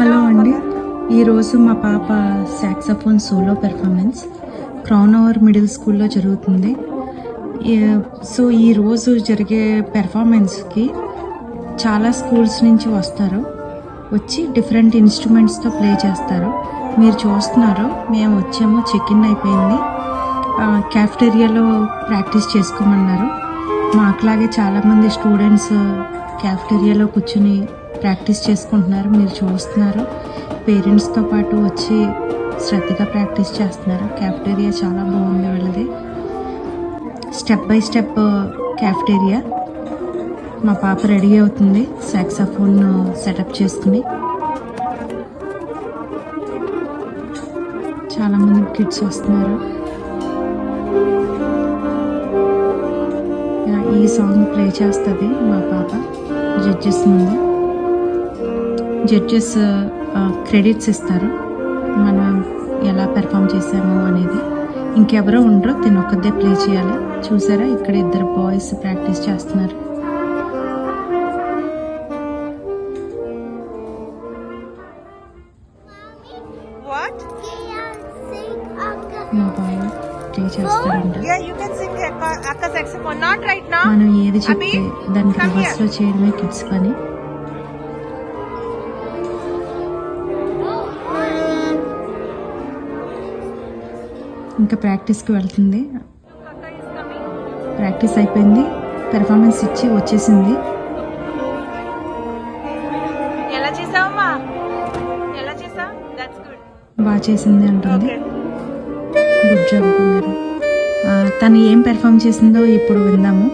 Hello అండి. ఈరోజు మా పాప saxophone solo performance crown over middle స్కూల్లో జరుగుతుంది. సో ఈరోజు జరిగే పెర్ఫార్మెన్స్కి చాలా స్కూల్స్ నుంచి వస్తారు. వచ్చి డిఫరెంట్ ఇన్స్ట్రుమెంట్స్తో ప్లే చేస్తారు. మీరు చూస్తున్నారు మేము వచ్చాము చెక్ ఇన్ అయిపోయింది క్యాఫ్టేరియాలో ప్రాక్టీస్ చేసుకోమన్నారు. మాకులాగే చాలామంది స్టూడెంట్స్ క్యాఫ్టేరియాలో కూర్చుని ప్రాక్టీస్ చేసుకుంటున్నారు మీరు చూస్తున్నారు. పేరెంట్స్తో పాటు వచ్చి శ్రద్ధగా ప్రాక్టీస్ చేస్తున్నారు. క్యాఫ్టేరియా చాలా బాగుంది వీళ్ళది. స్టెప్ బై స్టెప్ క్యాఫ్టేరియా మా పాప రెడీ అవుతుంది సాక్సఫోన్ సెటప్ చేసుకుని. చాలామంది కిడ్స్ వస్తున్నారు. ఈ సాంగ్ ప్లే చేస్తుంది మా పాప జడ్జెస్ ముందు. జడ్జెస్ క్రెడిట్స్ ఇస్తారు. మనం ఎలా పెర్ఫామ్ చేసాము అనేది. ఇంకెవరో ఉండరు తిని ఒక్కదే ప్లే చేయాలి. చూసారా? ఇక్కడ ఇద్దరు బాయ్స్ ప్రాక్టీస్ చేస్తున్నారు? మా బాయ్ ప్లే చేస్తారంట. Right now. మనం ఏది చెప్తే దానికి. రివర్స్లో చేయడమే కిడ్స్ పని. ఇంకా ప్రాక్టీస్కి వెళ్తుంది. ప్రాక్టీస్ అయిపోయింది. పెర్ఫార్మెన్స్ ఇచ్చి వచ్చేసింది. బాగా చేసింది అంటుంది. గుడ్ జాబ్ తను ఏం పెర్ఫామ్ చేసిందో ఇప్పుడు విందాము.